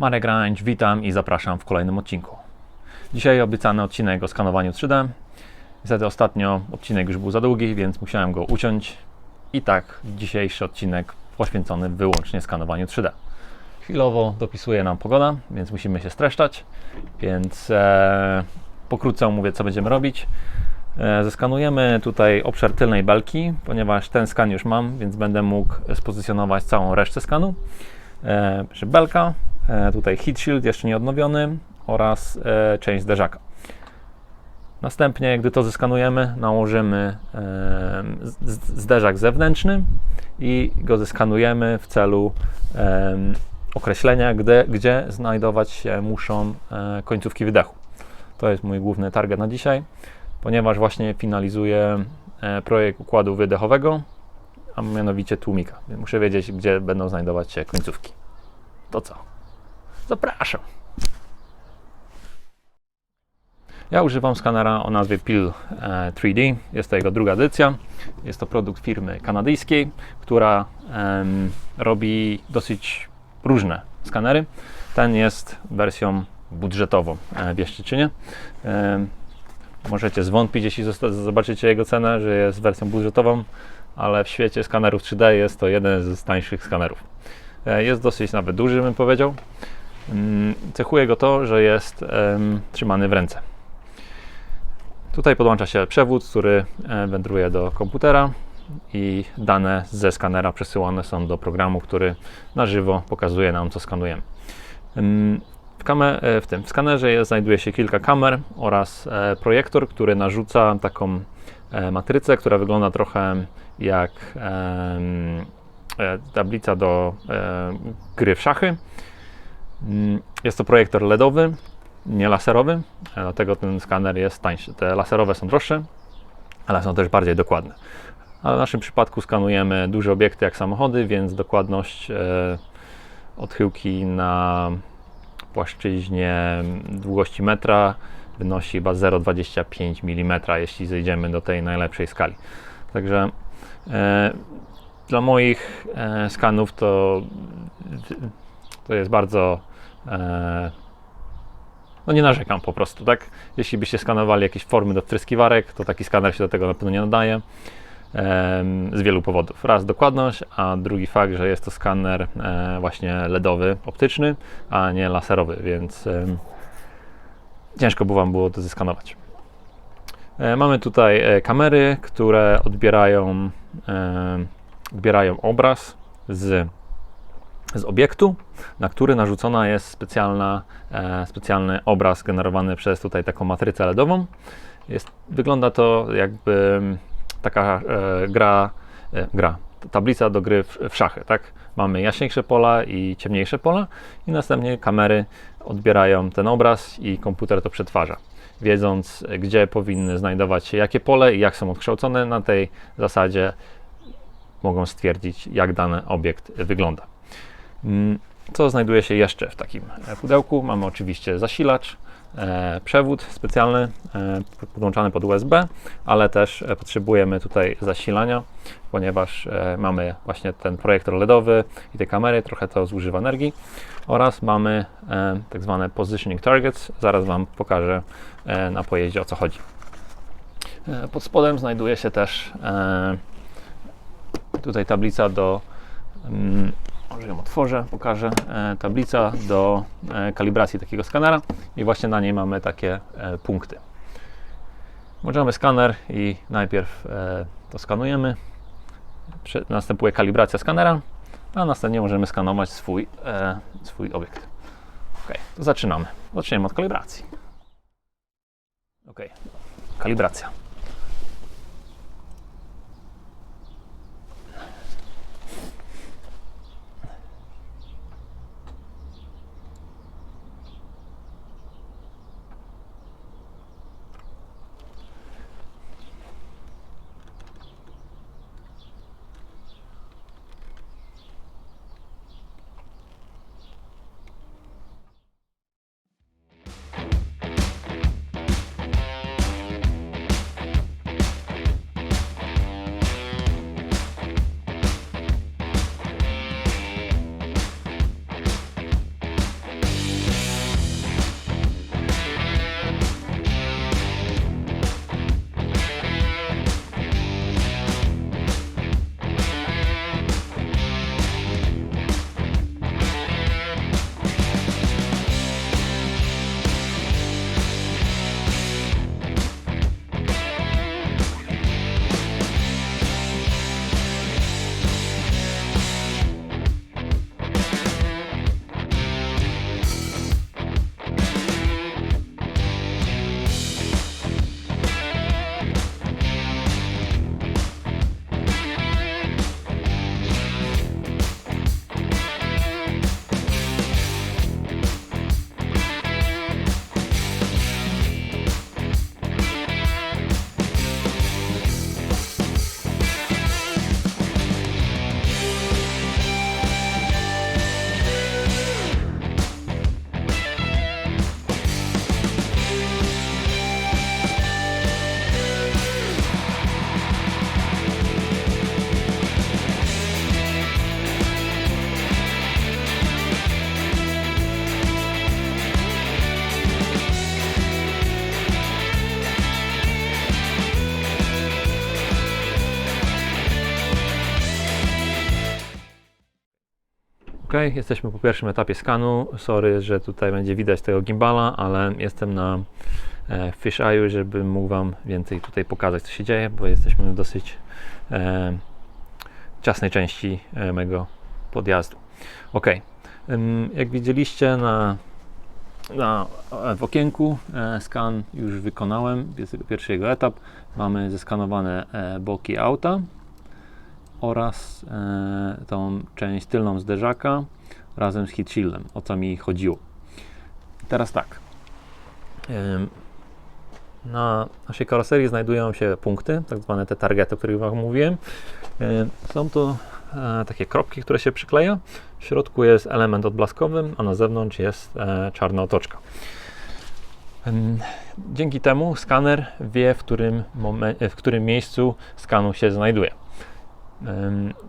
Marek Rańcz, witam i zapraszam w kolejnym odcinku. Dzisiaj obiecany odcinek o skanowaniu 3D. Niestety ostatnio odcinek już był za długi, więc musiałem go uciąć. I tak dzisiejszy odcinek poświęcony wyłącznie skanowaniu 3D. Chwilowo dopisuje nam pogoda, więc musimy się streszczać, więc e, pokrótce omówię co będziemy robić. E, Zeskanujemy tutaj obszar tylnej belki, ponieważ ten skan już mam, więc będę mógł spozycjonować całą resztę skanu. E, belka, e, tutaj heat shield jeszcze nie odnowiony oraz e, część zderzaka. Następnie, gdy to zeskanujemy, nałożymy e, zderzak zewnętrzny i go zeskanujemy w celu e, określenia, gdzie, gdzie znajdować się muszą e, końcówki wydechu. To jest mój główny target na dzisiaj, ponieważ właśnie finalizuję e, projekt układu wydechowego, a mianowicie tłumika. Muszę wiedzieć, gdzie będą znajdować się końcówki. To co? Zapraszam. Ja używam skanera o nazwie PIL e, 3D. Jest to jego druga edycja. Jest to produkt firmy kanadyjskiej, która em, robi dosyć różne skanery. Ten jest wersją budżetową e, w Jeszczyczynie. Em, Możecie zwątpić, jeśli zobaczycie jego cenę, że jest wersją budżetową, ale w świecie skanerów 3D jest to jeden z tańszych skanerów. E, Jest dosyć nawet duży, bym powiedział. Mm, Cechuje go to, że jest trzymany w ręce. Tutaj podłącza się przewód, który e, wędruje do komputera i dane ze skanera przesyłane są do programu, który na żywo pokazuje nam, co skanujemy. W, kamer- e, w tym w skanerze znajduje się kilka kamer oraz e, projektor, który narzuca taką matrycę, która wygląda trochę jak tablica do gry w szachy. Mm, Jest to projektor LEDowy, nie laserowy, e, dlatego ten skaner jest tańszy. Te laserowe są droższe, ale są też bardziej dokładne. Ale w naszym przypadku skanujemy duże obiekty jak samochody, więc dokładność e, odchyłki na płaszczyźnie długości metra wynosi chyba 0,25 mm, jeśli zejdziemy do tej najlepszej skali. Także e, dla moich e, skanów to, to jest bardzo no nie narzekam po prostu, tak? Jeśli byście skanowali jakieś formy do wtryskiwarek, to taki skaner się do tego na pewno nie nadaje. Z wielu powodów. Raz dokładność, a drugi fakt, że jest to skaner e, właśnie LEDowy, optyczny, a nie laserowy, więc ciężko by Wam było to zeskanować. E, Mamy tutaj e, kamery, które odbierają, e, odbierają obraz z, z obiektu, na który narzucona jest specjalna, e, specjalny obraz generowany przez tutaj taką matrycę LEDową. Jest, wygląda to jakby taka e, gra, e, gra, tablica do gry w, w szachy, tak? Mamy jaśniejsze pola i ciemniejsze pola i następnie kamery odbierają ten obraz i komputer to przetwarza. Wiedząc, gdzie powinny znajdować się jakie pole i jak są odkształcone, na tej zasadzie mogą stwierdzić, jak dany obiekt wygląda. Mm, Co znajduje się jeszcze w takim e, pudełku? Mamy oczywiście zasilacz, e, przewód specjalny e, podłączany pod USB, ale też potrzebujemy tutaj zasilania, ponieważ mamy właśnie ten projektor LEDowy i te kamery, trochę to zużywa energii oraz mamy tak zwane positioning targets. Zaraz Wam pokażę na pojeździe o co chodzi. Pod spodem znajduje się też tutaj tablica do mm, może ją otworzę, pokażę. E, tablica do e, kalibracji takiego skanera i właśnie na niej mamy takie e, punkty. Włączamy skaner i najpierw to skanujemy. Następuje kalibracja skanera, a następnie możemy skanować swój, swój obiekt. Ok, to zaczynamy. Zaczniemy od kalibracji. Ok, kalibracja. Ok, jesteśmy po pierwszym etapie skanu. Sorry, że tutaj będzie widać tego gimbala, ale jestem na e, Fish Eye'u, żeby mógł Wam więcej tutaj pokazać, co się dzieje, bo jesteśmy w dosyć e, ciasnej części e, mego podjazdu. Ok, jak widzieliście na, na, e, w okienku, e, skan już wykonałem, pierwszy jego etap. Mamy zeskanowane e, boki auta oraz e, tą część tylną zderzaka razem z heat shieldem, o co mi chodziło. Teraz tak. Na naszej karoserii znajdują się punkty, tak zwane te targety, o których Wam mówiłem. Są to e, takie kropki, które się przykleja. W środku jest element odblaskowy, a na zewnątrz jest e, czarna otoczka. Dzięki temu skaner wie, w którym, w którym miejscu skanu się znajduje.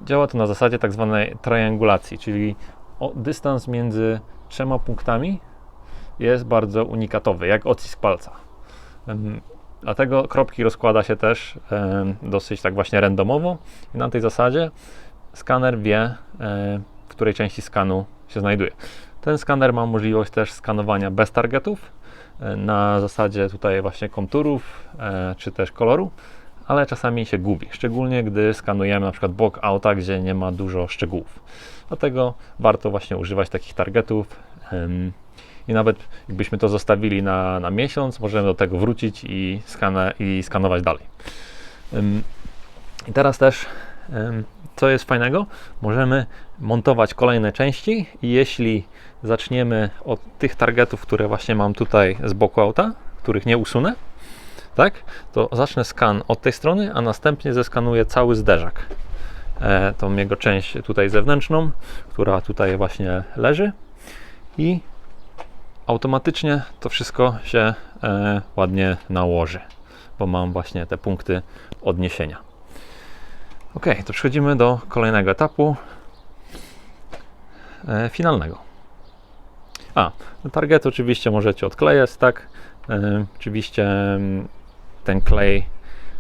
Działa to na zasadzie tak zwanej triangulacji, czyli dystans między trzema punktami jest bardzo unikatowy, jak odcisk palca. Dlatego kropki rozkłada się też dosyć tak właśnie randomowo i na tej zasadzie skaner wie, e, w której części skanu się znajduje. Ten skaner ma możliwość też skanowania bez targetów, e, na zasadzie tutaj właśnie konturów e, czy też koloru, ale czasami się gubi, szczególnie gdy skanujemy na przykład bok auta, gdzie nie ma dużo szczegółów. Dlatego warto właśnie używać takich targetów i nawet jakbyśmy to zostawili na, na miesiąc, możemy do tego wrócić i, i skanować dalej. I teraz też, co jest fajnego, możemy montować kolejne części i jeśli zaczniemy od tych targetów, które właśnie mam tutaj z boku auta, których nie usunę, tak, to zacznę skan od tej strony, a następnie zeskanuję cały zderzak. E, tą jego część tutaj zewnętrzną, która tutaj właśnie leży i automatycznie to wszystko się e, ładnie nałoży, bo mam właśnie te punkty odniesienia. Ok, to przechodzimy do kolejnego etapu e, finalnego. A, target oczywiście możecie odklejać, tak? E, oczywiście mm, ten klej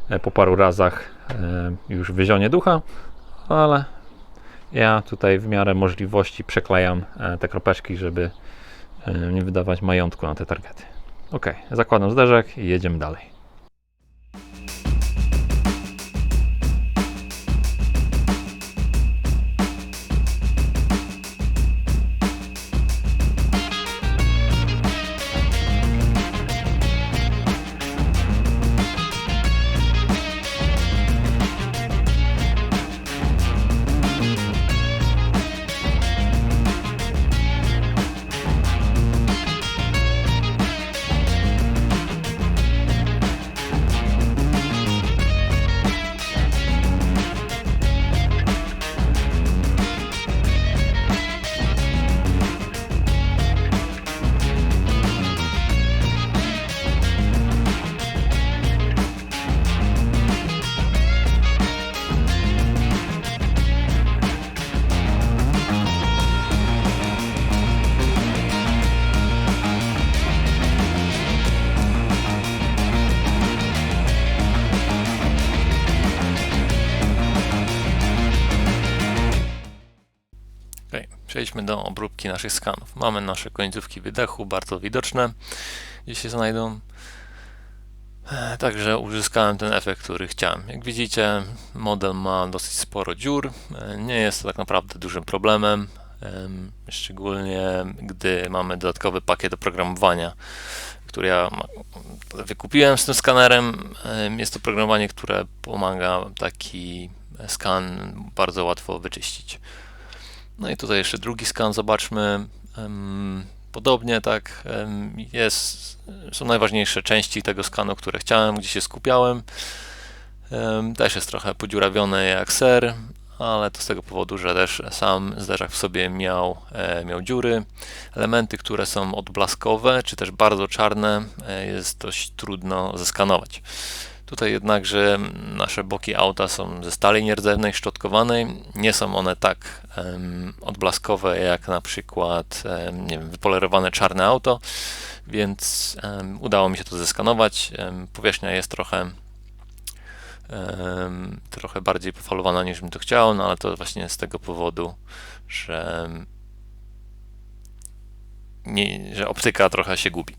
e, po paru razach e, już wyzionie ducha, ale ja tutaj w miarę możliwości przeklejam e, te kropeczki, żeby nie wydawać majątku na te targety. Ok, zakładam zderzak i jedziemy dalej. Do obróbki naszych skanów. Mamy nasze końcówki wydechu, bardzo widoczne, gdzie się znajdą. E, Także uzyskałem ten efekt, który chciałem. Jak widzicie, model ma dosyć sporo dziur. E, Nie jest to tak naprawdę dużym problemem, em, szczególnie gdy mamy dodatkowy pakiet oprogramowania, który ja wykupiłem z tym skanerem. Em, Jest to programowanie, które pomaga taki skan bardzo łatwo wyczyścić. No i tutaj jeszcze drugi skan, zobaczmy. Podobnie tak, jest, są najważniejsze części tego skanu, które chciałem, gdzie się skupiałem. Em, Też jest trochę podziurawiony jak ser, ale to z tego powodu, że też sam zderzak w sobie miał, e, miał dziury. Elementy, które są odblaskowe, czy też bardzo czarne, e, jest dość trudno zeskanować. Tutaj jednakże nasze boki auta są ze stali nierdzewnej, szczotkowanej. Nie są one tak em, odblaskowe jak na przykład em, nie wiem, wypolerowane czarne auto, więc em, udało mi się to zeskanować. Em, powierzchnia jest trochę em, trochę bardziej pofalowana niż bym to chciał, no ale to właśnie z tego powodu, że nie, że optyka trochę się gubi.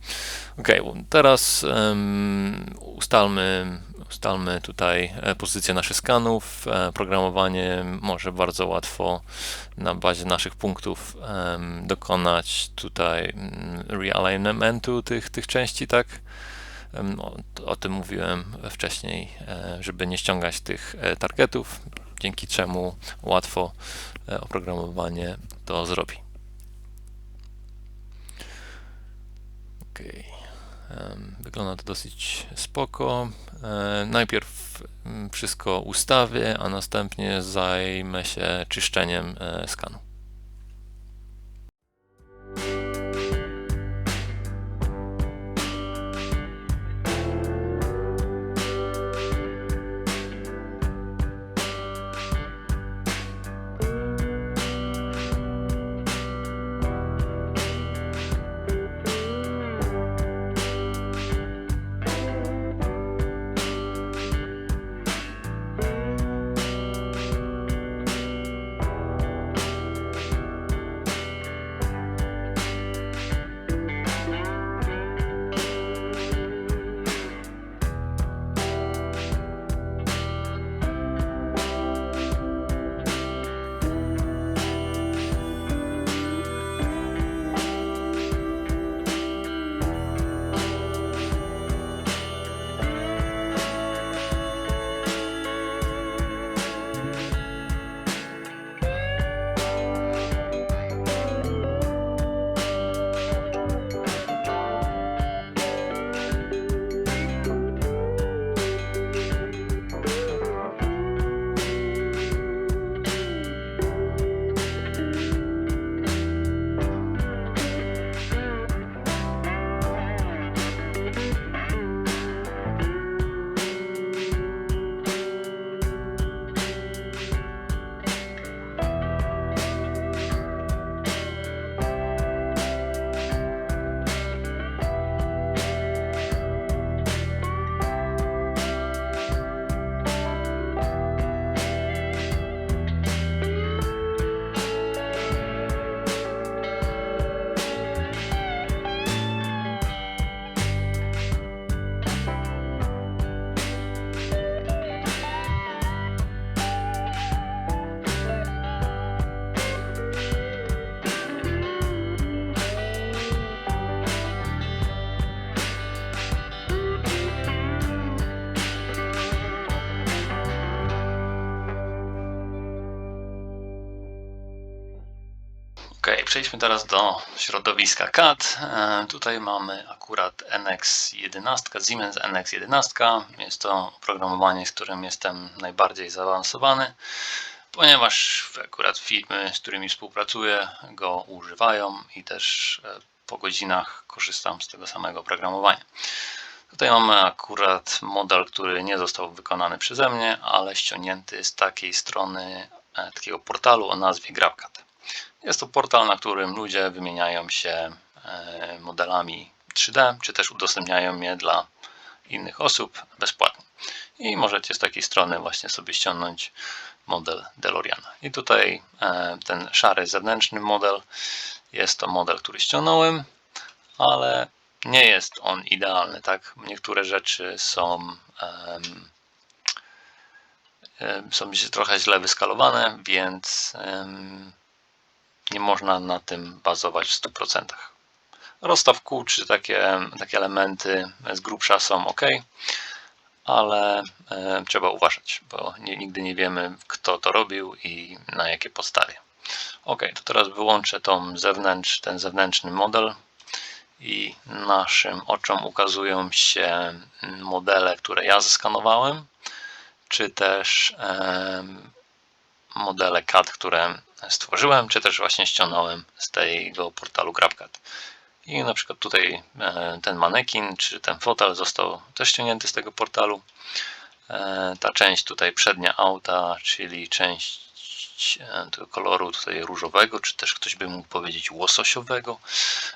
Ok, teraz um, ustalmy, ustalmy tutaj e, pozycję naszych skanów. E, programowanie może bardzo łatwo na bazie naszych punktów um, dokonać tutaj mm, realignmentu tych, tych części, tak? O, o tym mówiłem wcześniej, e, żeby nie ściągać tych targetów, dzięki czemu łatwo oprogramowanie to zrobi. Ok. Wygląda to dosyć spoko. E, najpierw mm, wszystko ustawię, a następnie zajmę się czyszczeniem e, skanu. Przejdźmy teraz do środowiska CAD. E, tutaj mamy akurat NX11, Siemens NX11. Jest to oprogramowanie, z którym jestem najbardziej zaawansowany, ponieważ akurat firmy, z którymi współpracuję, go używają i też e, po godzinach korzystam z tego samego oprogramowania. Tutaj mamy akurat model, który nie został wykonany przeze mnie, ale ściągnięty z takiej strony, e, takiego portalu o nazwie GrabCAD. Jest to portal, na którym ludzie wymieniają się e, modelami 3D, czy też udostępniają je dla innych osób bezpłatnie. I możecie z takiej strony właśnie sobie ściągnąć model DeLoreana. I tutaj e, ten szary zewnętrzny model jest to model, który ściągnąłem, ale nie jest on idealny. Tak? Niektóre rzeczy są, um, są trochę źle wyskalowane, więc um, nie można na tym bazować w 100%. Rozstaw kół czy takie, takie elementy z grubsza są ok, ale e, trzeba uważać, bo nie, nigdy nie wiemy, kto to robił i na jakie podstawie. Ok, to teraz wyłączę tą zewnętrz, ten zewnętrzny model i naszym oczom ukazują się modele, które ja zeskanowałem, czy też e, modele CAD, które stworzyłem, czy też właśnie ściągnąłem z tego portalu GrabCAD. I na przykład tutaj e, ten manekin, czy ten fotel został też ściągnięty z tego portalu. E, ta część tutaj przednia auta, czyli część e, tego koloru tutaj różowego, czy też ktoś by mógł powiedzieć łososiowego.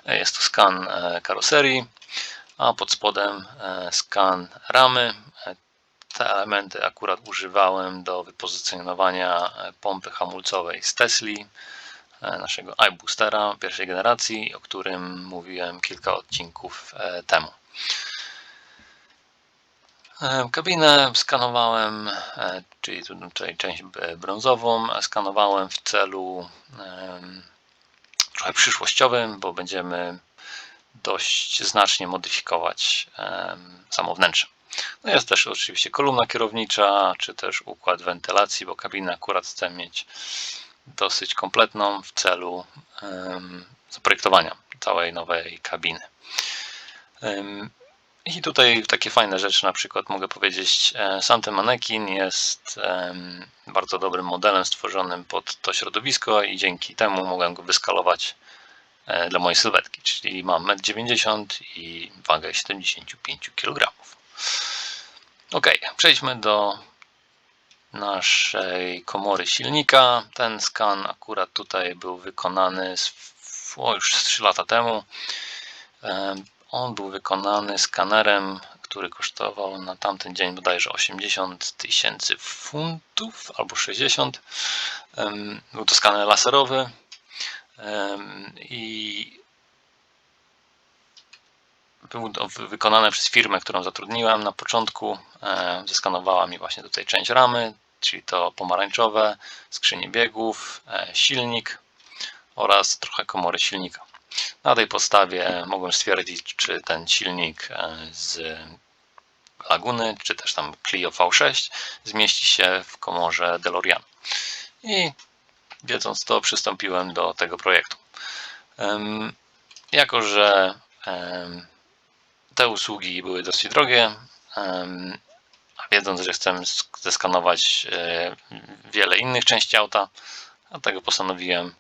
Jest to skan karoserii, a pod spodem skan ramy. Te elementy akurat używałem do wypozycjonowania pompy hamulcowej z Tesli. e, naszego iBoostera pierwszej generacji, o którym mówiłem kilka odcinków e, temu. E, Kabinę skanowałem, e, czyli tu- tutaj część brązową, e, skanowałem w celu trochę przyszłościowym, bo będziemy dość znacznie modyfikować samo wnętrze. No jest też oczywiście kolumna kierownicza, czy też układ wentylacji, bo kabinę akurat chcę mieć dosyć kompletną w celu zaprojektowania całej nowej kabiny. I tutaj takie fajne rzeczy, na przykład mogę powiedzieć, e, sam ten manekin jest bardzo dobrym modelem stworzonym pod to środowisko i dzięki temu mogłem go wyskalować e, dla mojej sylwetki, czyli mam 1,90 m i wagę 75 kg. Ok, przejdźmy do naszej komory silnika. Ten skan akurat tutaj był wykonany z, o, już z 3 lata temu. Em, On był wykonany skanerem, który kosztował na tamten dzień bodajże 80 tysięcy funtów albo 60. Em, Był to skaner laserowy i był wykonane przez firmę, którą zatrudniłem na początku. E, Zeskanowała mi właśnie tutaj część ramy, czyli to pomarańczowe, skrzynię biegów, e, silnik oraz trochę komory silnika. Na tej podstawie mogłem stwierdzić, czy ten silnik e, z Laguny, czy też tam Clio V6 zmieści się w komorze DeLorean. I wiedząc to, przystąpiłem do tego projektu. Jako, że te usługi były dosyć drogie, a wiedząc, że chcę sk- zeskanować e, wiele innych części auta, dlatego postanowiłem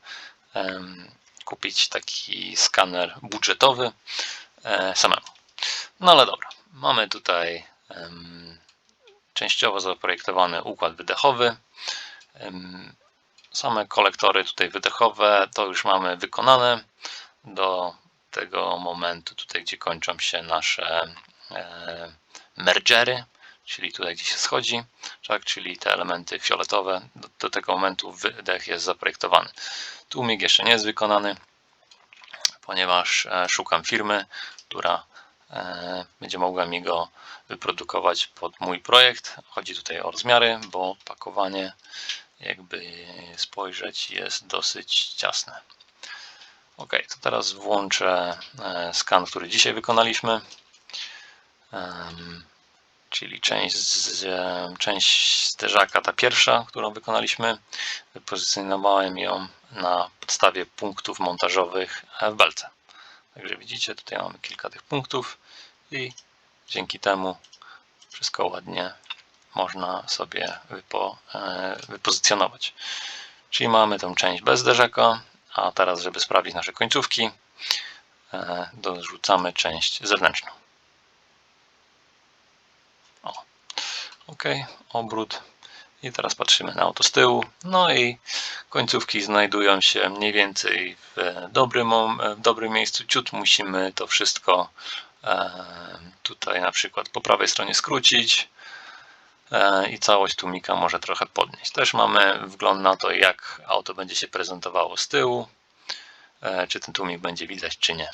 em, kupić taki skaner budżetowy e, samemu. No ale dobra, mamy tutaj częściowo zaprojektowany układ wydechowy. Same kolektory tutaj wydechowe to już mamy wykonane do tego momentu, tutaj gdzie kończą się nasze e, mergery, czyli tutaj gdzie się schodzi, tak, czyli te elementy fioletowe. Do, do tego momentu wydech jest zaprojektowany. Tłumik jeszcze nie jest wykonany, ponieważ e, szukam firmy, która e, będzie mogła mi go wyprodukować pod mój projekt. Chodzi tutaj o rozmiary, bo pakowanie, jakby spojrzeć, jest dosyć ciasne. Ok, to teraz włączę e, skan, który dzisiaj wykonaliśmy. Czyli część, z, e, część zderzaka, ta pierwsza, którą wykonaliśmy. Wypozycjonowałem ją na podstawie punktów montażowych w belce. Także widzicie, tutaj mamy kilka tych punktów i dzięki temu wszystko ładnie można sobie wypo, e, wypozycjonować. Czyli mamy tą część bez zderzaka, a teraz, żeby sprawdzić nasze końcówki, e, dorzucamy część zewnętrzną. O, ok, obrót. I teraz patrzymy na auto z tyłu. No i końcówki znajdują się mniej więcej w dobrym, w dobrym miejscu. Ciut musimy to wszystko e, tutaj na przykład po prawej stronie skrócić i całość tłumika może trochę podnieść. Też mamy wgląd na to, jak auto będzie się prezentowało z tyłu, e, czy ten tłumik będzie widać, czy nie.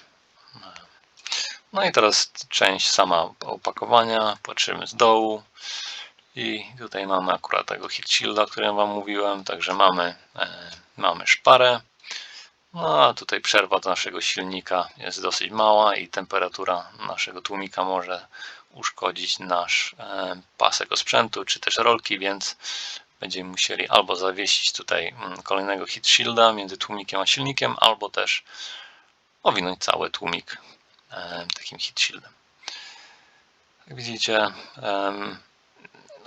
No i teraz część sama opakowania, patrzymy z dołu i tutaj mamy akurat tego heat shielda, o którym Wam mówiłem, także mamy, e, mamy szparę, no a tutaj przerwa do naszego silnika jest dosyć mała i temperatura naszego tłumika może uszkodzić nasz e, pasek osprzętu, czy też rolki, więc będziemy musieli albo zawiesić tutaj mm, kolejnego heat shielda między tłumikiem a silnikiem, albo też owinąć cały tłumik e, takim heat shieldem. Jak widzicie,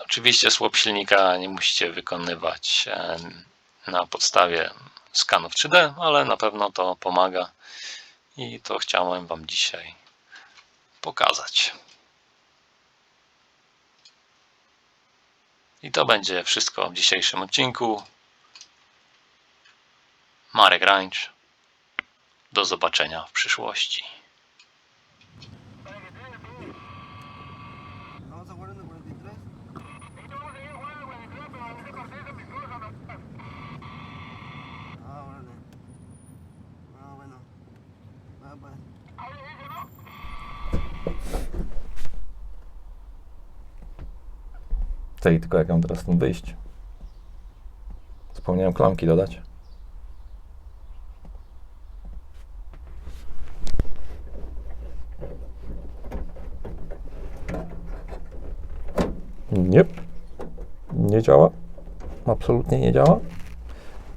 oczywiście słop silnika nie musicie wykonywać na podstawie skanów 3D, ale na pewno to pomaga i to chciałem Wam dzisiaj pokazać. I to będzie wszystko w dzisiejszym odcinku. Marek Rańcz. Do zobaczenia w przyszłości. Tej, tylko jak mam teraz stąd wyjść? Zapomniałem klamki dodać. Nie. Nie działa. Absolutnie nie działa.